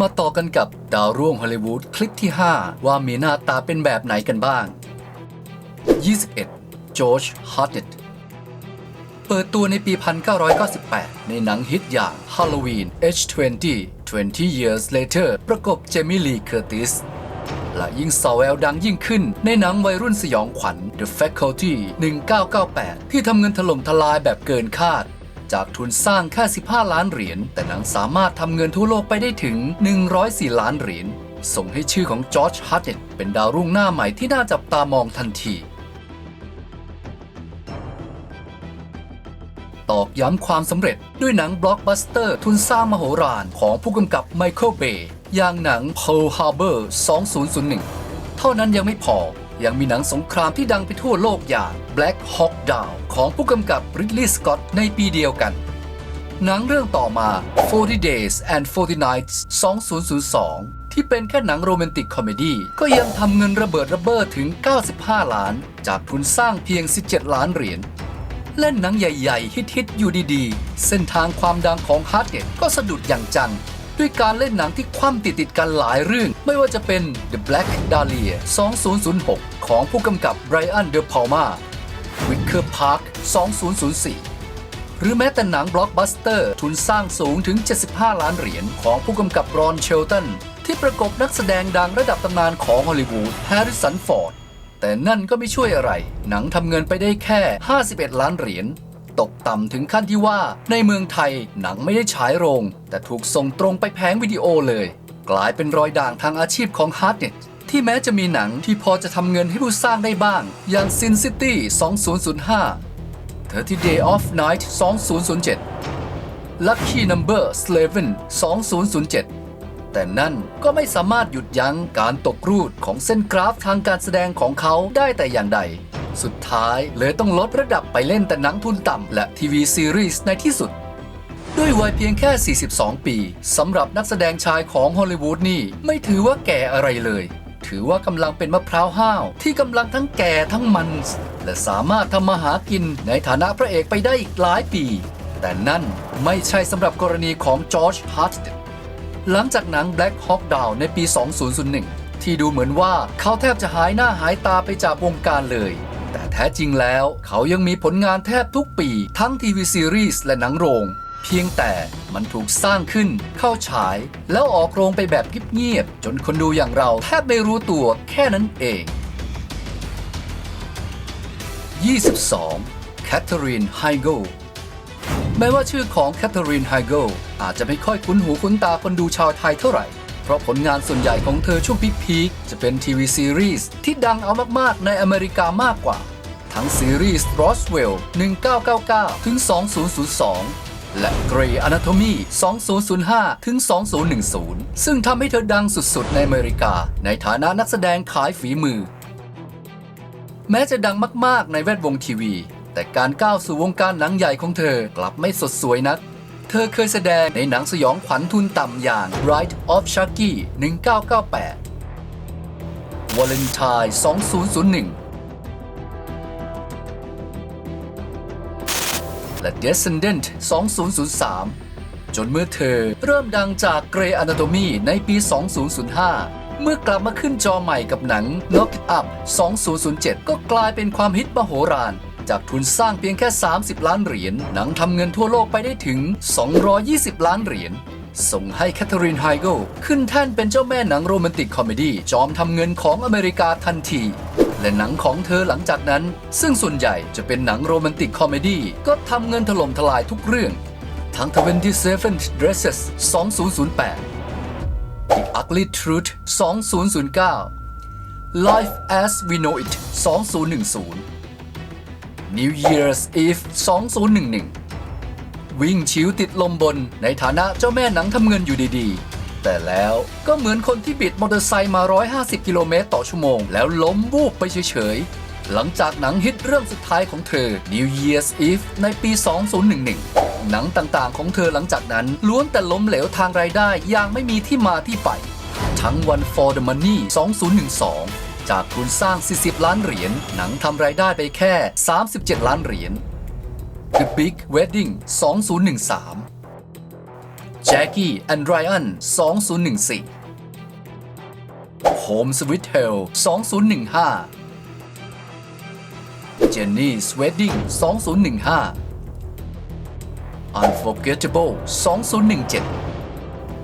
มาต่อกันกับดาวรุ่งฮอลลีวูดคลิปที่ 5 ว่ามีหน้าตาเป็นแบบไหนกันบ้าง 21 จอร์จฮาร์ t ตเปิดตัวในปี 1998 ในหนังฮิตอย่าง Halloween H20 20 Years Later ประกบเจมี่ลีเคอร์ติสและยิ่งสอแววดังยิ่งขึ้น ในหนังวัยรุ่นสยองขวัญ The Faculty 1998 ที่ทำเงินถล่มทลายแบบเกินคาด จากทุนสร้างแค่ 15 ล้านเหรียญ แต่หนังสามารถทำเงินทั่วโลกไปได้ถึง 104 ล้านเหรียญ ส่งให้ชื่อของจอร์จฮัตเนตเป็นดาวรุ่งหน้าใหม่ที่น่าจับตามองทันที ตอกย้ำความสำเร็จด้วยหนังบล็อกบัสเตอร์ทุนสร้างมโหฬารของผู้กำกับไมเคิลเบย์อย่างหนัง Pearl Harbor 2001 เท่านั้นยังไม่พอ ยังมีหนังสงครามที่ดังไปทั่วโลกอย่าง Black Hawk Down ของผู้กำกับริดลีย์สกอตในปีเดียวกัน หนังเรื่องต่อมา 40 Days and 40 Nights 2002 ที่เป็นแค่หนังโรแมนติกคอมเมดี้ก็ยังทำเงินระเบิดระเบ้อถึง 95 ล้าน จากทุนสร้างเพียง 17 ล้านเหรียญเล่นหนังใหญ่ ๆ ฮิตๆอยู่ดีๆ เส้นทางความดังของฮาร์ดเน็ตก็สะดุดอย่างจัง ด้วยการเล่นหนังที่คว่ำติดๆกันหลายเรื่อง ไม่ว่าจะเป็น The Black Dahlia 2006 ของผู้กำกับไบรอันเดอ p พ l มา Wicker Park 2004 หรือแม้แต่หนังบล็อกบัสเตอร์ทุนสร้างสูงถึง 75 ล้านเหรียญของผู้กำกับรอนเชลตันที่ประกบนักแสดงดังระดับตำนานของฮอลลีวูดแฮร์ริสันฟอร์ดแต่นั่นก็ไม่ช่วยอะไร หนังทำเงินไปได้แค่ 51 ล้านเหรียญ ตกต่ำถึงขั้นที่ว่า ในเมืองไทยหนังไม่ได้ฉายโรง แต่ถูกส่งตรงไปแผงวิดีโอเลย กลายเป็นรอยด่างทางอาชีพของ Hardnet ที่แม้จะมีหนังที่พอจะทำเงินให้ผู้สร้างได้บ้าง อย่าง Sin City 2005 30 Day of Night 2007 Lucky Number 11 2007 แต่นั่นก็ไม่สามารถหยุดยั้งการตกรูดของเส้นกราฟทางการแสดงของเขาได้แต่อย่างใด สุดท้ายเลยต้องลดระดับไปเล่นแต่หนังทุนต่ำและทีวีซีรีส์ในที่สุด ด้วยวัยเพียงแค่ 42 ปีสำหรับนักแสดงชายของฮอลลีวูดนี่ไม่ถือว่าแก่อะไรเลย ถือว่ากำลังเป็นมะพร้าวห้าว ที่กำลังทั้งแก่ทั้งมัน และสามารถทำมาหากินในฐานะพระเอกไปได้อีกหลายปี แต่นั่นไม่ใช่สำหรับกรณีของจอร์จฮาร์ t เหลังจากหนัง Black Hawk Down ในปี 2001 ที่ดูเหมือนว่าเขาแทบจะหายหน้าหายตาไปจากวงการเลย แท้จริงแล้ว เขายังมีผลงานแทบทุกปี ทั้งทีวีซีรีส์และหนังโรง เพียงแต่มันถูกสร้างขึ้น เข้าฉาย แล้วออกโรงไปแบบเงียบๆจนคนดูอย่างเราแทบไม่รู้ตัวแค่นั้นเอง 22. แคทเธอรีนไฮโกแม้ว่าชื่อของแคทเธอรีนไฮเกลอาจจะไม่ค่อยคุ้นหูคุ้นตาคนดูชาวไทยเท่าไหร่ เพราะผลงานส่วนใหญ่ของเธอช่วงพีคๆจะเป็นทีวีซีรีส์ที่ดังเอามากๆในอเมริกามากกว่า ทั้งซีรีส์ Roswell 1999 ถึง 2002และ Grey Anatomy 2005 ถึง 2010 ซึ่งทำให้เธอดังสุดๆ ในอเมริกา ในฐานะนักแสดงขายฝีมือ แม้จะดังมากๆ ในแวดวงทีวี แต่การก้าวสู่วงการหนังใหญ่ของเธอกลับไม่สดสวยนัก เธอเคยแสดงในหนังสยองขวัญทุนต่ำอย่าง Ride of Chucky 1998 Valentine 2001 และ Descendant 2003 จนเมื่อเธอเริ่มดังจาก Grey Anatomy ในปี 2005 เมื่อกลับมาขึ้นจอใหม่กับหนัง Knock Up 2007 ก็กลายเป็นความฮิตมโหฬารจากทุนสร้างเพียงแค่ 30 ล้านเหรียญ หนังทำเงินทั่วโลกไปได้ถึง 220 ล้านเหรียญ ส่งให้แคทเธอรีนไฮเกลขึ้นแท่นเป็นเจ้าแม่หนังโรแมนติกคอมเมดี้จอมทำเงินของอเมริกาทันที และหนังของเธอหลังจากนั้น ซึ่งส่วนใหญ่จะเป็นหนังโรแมนติกคอมเมดี้ก็ทำเงินถล่มทลายทุกเรื่อง ทั้ง27 Dresses 2008 The Ugly Truth 2009 Life as We Know It 2010 New Year's Eve 2011 วิ่งชิวติดลมบนในฐานะเจ้าแม่หนังทำเงินอยู่ดีๆ แต่แล้วก็เหมือนคนที่บิดมอเตอร์ไซค์มา 150 กิโลเมตรต่อชั่วโมง แล้วล้มวูบไปเฉยๆ หลังจากหนังฮิตเรื่องสุดท้ายของเธอ New Year's Eve ในปี 2011 หนังต่างๆ ของเธอหลังจากนั้นล้วนแต่ล้มเหลวทางรายได้อย่างไม่มีที่มาที่ไป ทั้ง One for the Money 2012 จากทุนสร้าง 40 ล้านเหรียญหนังทำรายได้ไปแค่ 37 ล้านเหรียญ The Big Wedding 2013 Jackie and Ryan 2014 Home Sweet Hell 2015 Jenny's Wedding 2015 Unforgettable 2017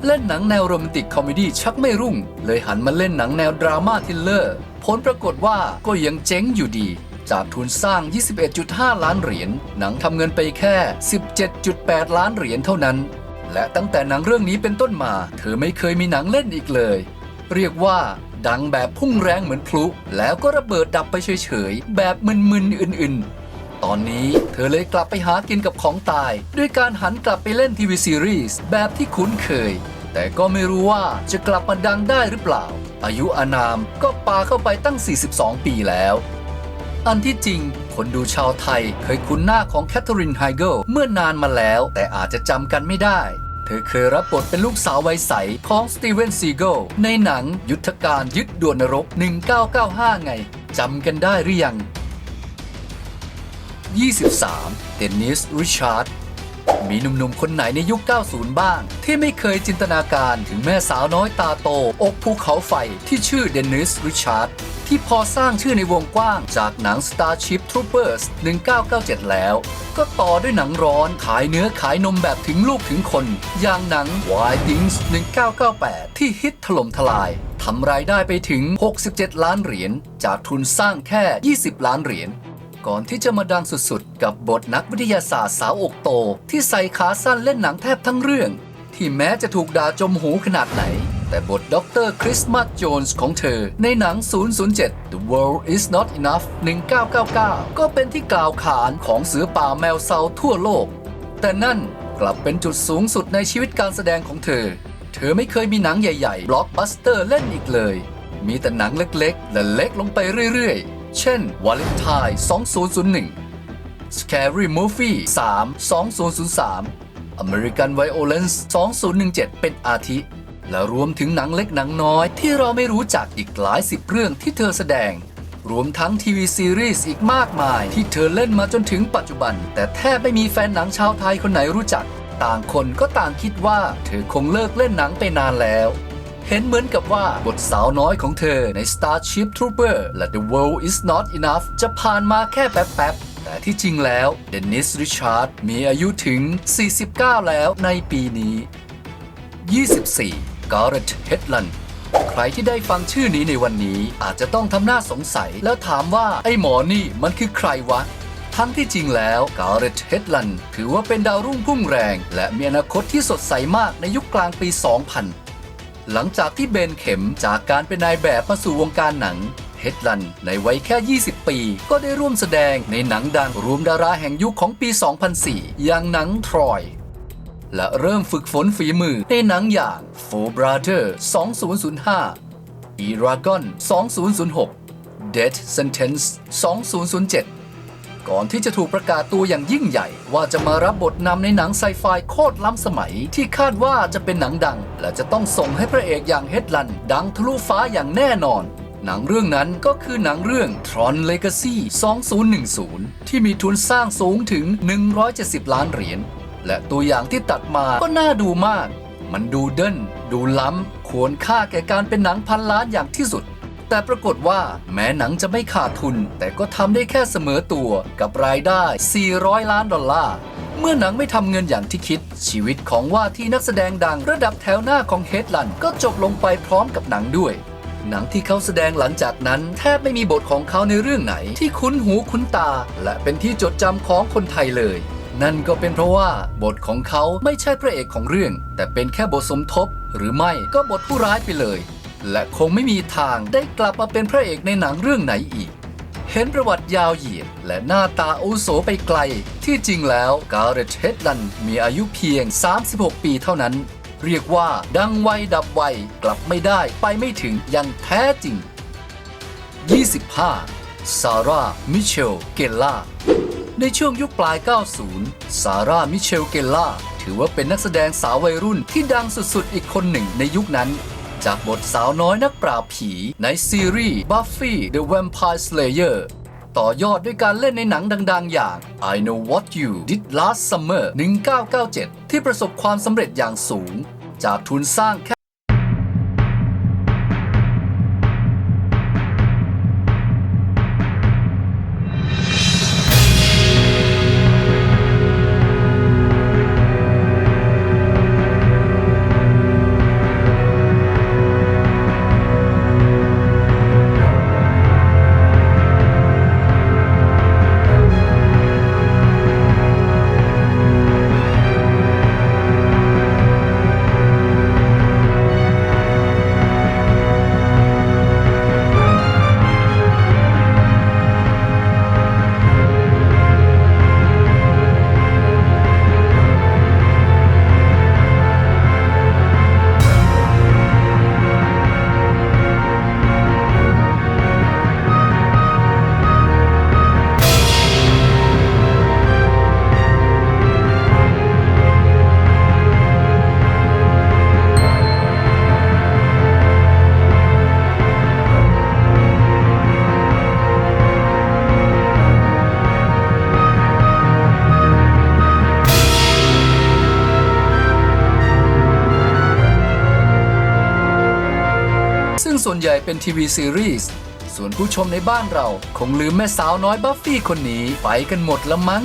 เล่นหนังแนวโรแมนติกคอมเมดี้ชักไม่รุ่ง เลยหันมาเล่นหนังแนวดราม่าทิลเลอร์ ผลปรากฏว่าก็ยังเจ๊งอยู่ดีจากทุนสร้าง 21.5 ล้านเหรียญ หนังทำเงินไปแค่ 17.8 ล้านเหรียญเท่านั้น และตั้งแต่หนังเรื่องนี้เป็นต้นมา เธอไม่เคยมีหนังเล่นอีกเลย เรียกว่า ดังแบบพุ่งแรงเหมือนพลุ แล้วก็ระเบิดดับไปเฉยๆ แบบมึนๆอื่นๆ ตอนนี้เธอเลยกลับไปหากินกับของตาย ด้วยการหันกลับไปเล่นทีวีซีรีส์แบบที่คุ้นเคย แต่ก็ไม่รู้ว่าจะกลับมาดังได้หรือเปล่า อายุอานามก็ปาเข้าไปตั้ง 42 ปีแล้ว อันที่จริง คนดูชาวไทยเคยคุ้นหน้าของแคทเธอรีนไฮเกิลเมื่อนานมาแล้ว แต่อาจจะจำกันไม่ได้ เธอเคยรับบทเป็นลูกสาววัยใสของสตีเวนซีเกิลในหนังยุทธการยึดดวนนรก 1995 ไงจำกันได้หรือยัง 23 เดนนิส ริชาร์ด มีหนุ่มๆ คนไหนในยุค 90 บ้าง ที่ไม่เคยจินตนาการถึงแม่สาวน้อยตาโต อกภูเขาไฟที่ชื่อเดนนิสริชาร์ดที่พอสร้างชื่อในวงกว้างจากหนัง Starship Troopers 1997 แล้ว ก็ต่อด้วยหนังร้อนขายเนื้อขายนมแบบถึงลูกถึงคน อย่างหนัง Wild Things 1998 ที่ฮิตถล่มทลายทำรายได้ไปถึง 67 ล้านเหรียญจากทุนสร้างแค่ 20 ล้านเหรียญ ก่อนที่จะมาดังสุดๆ กับบทนักวิทยาศาสตร์สาวอกโต ที่ใส่ขาสั้นเล่นหนังแทบทั้งเรื่อง ที่แม้จะถูกด่าจมหูขนาดไหน แต่บทด็อกเตอร์คริสมาสโจนส์ของเธอ ในหนัง 007 The World Is Not Enough 1999 ก็เป็นที่กล่าวขานของเสือป่าแมวเซาทั่วโลก แต่นั่นกลับเป็นจุดสูงสุดในชีวิตการแสดงของเธอ เธอไม่เคยมีหนังใหญ่ๆบล็อกบัสเตอร์เล่นอีกเลย มีแต่หนังเล็กๆและเล็กลงไปเรื่อยๆ เช่น Valentine 2001 Scary Movie 3 2003 American Violence 2017 เป็นอาทิ และรวมถึงหนังเล็กหนังน้อยที่เราไม่รู้จักอีกหลายสิบเรื่องที่เธอแสดง รวมทั้งทีวีซีรีส์อีกมากมายที่เธอเล่นมาจนถึงปัจจุบัน แต่แทบไม่มีแฟนหนังชาวไทยคนไหนรู้จัก ต่างคนก็ต่างคิดว่า เธอคงเลิกเล่นหนังไปนานแล้ว เห็นเหมือนกับว่าบทสาวน้อยของเธอใน Starship Trooper และ The World Is Not Enough จะผ่านมาแค่แป๊บๆ แต่ที่จริงแล้วเดนนิสริชาร์ดมีอายุถึง 49 แล้วในปีนี้ 24 Garrett Hedlund ใครที่ได้ฟังชื่อนี้ในวันนี้อาจจะต้องทำหน้าสงสัยแล้วถามว่าไอ้หมอนี่มันคือใครวะทั้งที่จริงแล้ว Garrett Hedlund ถือว่าเป็นดาวรุ่งพุ่งแรง และมีอนาคตที่สดใสมากในยุคกลางปี 2000 หลังจากที่เบนเข็มจากการเป็นนายแบบมาสู่วงการหนังเฮดลันในวัยแค่ 20 ปี ก็ได้ร่วมแสดงในหนังดังรวมดาราแห่งยุคของปี 2004 อย่างหนังทรอย และเริ่มฝึกฝนฝีมือในหนังอย่าง Four Brother 2005 Eragon 2006 Death Sentence 2007 ก่อนที่จะถูกประกาศตัวอย่างยิ่งใหญ่ ว่าจะมารับบทนำในหนังไซไฟโคตรล้ำสมัย ที่คาดว่าจะเป็นหนังดัง และจะต้องส่งให้พระเอกอย่างเฮดลัน ดังทะลุฟ้าอย่างแน่นอน หนังเรื่องนั้นก็คือหนังเรื่อง Tron Legacy 2010 ที่มีทุนสร้างสูงถึง 170 ล้านเหรียญและตัวอย่างที่ตัดมาก็น่าดูมาก มันดูเดินดูล้ำ ควรค่าแก่การเป็นหนังพันล้านอย่างที่สุด แต่ปรากฏว่าแม้หนังจะไม่ขาดทุน แต่ก็ทำได้แค่เสมอตัวกับรายได้ 400 ล้านดอลลาร์ เมื่อหนังไม่ทำเงินอย่างที่คิด ชีวิตของว่าที่นักแสดงดังระดับแถวหน้าของเฮดลันก็จบลงไปพร้อมกับหนังด้วย หนังที่เขาแสดงหลังจากนั้น แทบไม่มีบทของเขาในเรื่องไหน ที่คุ้นหูคุ้นตา และเป็นที่จดจำของคนไทยเลยนั่นก็เป็นเพราะว่าบทของเขาไม่ใช่พระเอกของเรื่อง แต่เป็นแค่บทสมทบ หรือไม่ก็บทผู้ร้ายไปเลย และคงไม่มีทางได้กลับมาเป็นพระเอกในหนังเรื่องไหนอีก เห็นประวัติยาวเหยียดและหน้าตาอุโสไปไกล ที่จริงแล้วการ์เรตเฮดลันมีอายุเพียง 36 ปีเท่านั้น เรียกว่าดังไวดับไวกลับไม่ได้ไปไม่ถึงอยังแท้จริง 25 ซาร่า มิเชล เกลล่า ในช่วงยุคปลาย 90 ซาร่า มิเชล เกลล่า ถือว่าเป็นนักแสดงสาววัยรุ่นที่ดังสุดๆ อีกคนหนึ่งในยุคนั้น จากบทสาวน้อยนักปราบผีในซีรีส์ Buffy the Vampire Slayer ต่อยอดด้วยการเล่นในหนังดังๆ อย่าง I Know What You Did Last Summer 1997 ที่ประสบความสำเร็จอย่างสูง จากทุนสร้างแค่ วนใหญ่เป็นทีวีซีรีส์ ส่วนผู้ชมในบ้านเรา คงลืมแม่สาวน้อยบัฟฟี่คนนี้ไปกันหมดละมั้ง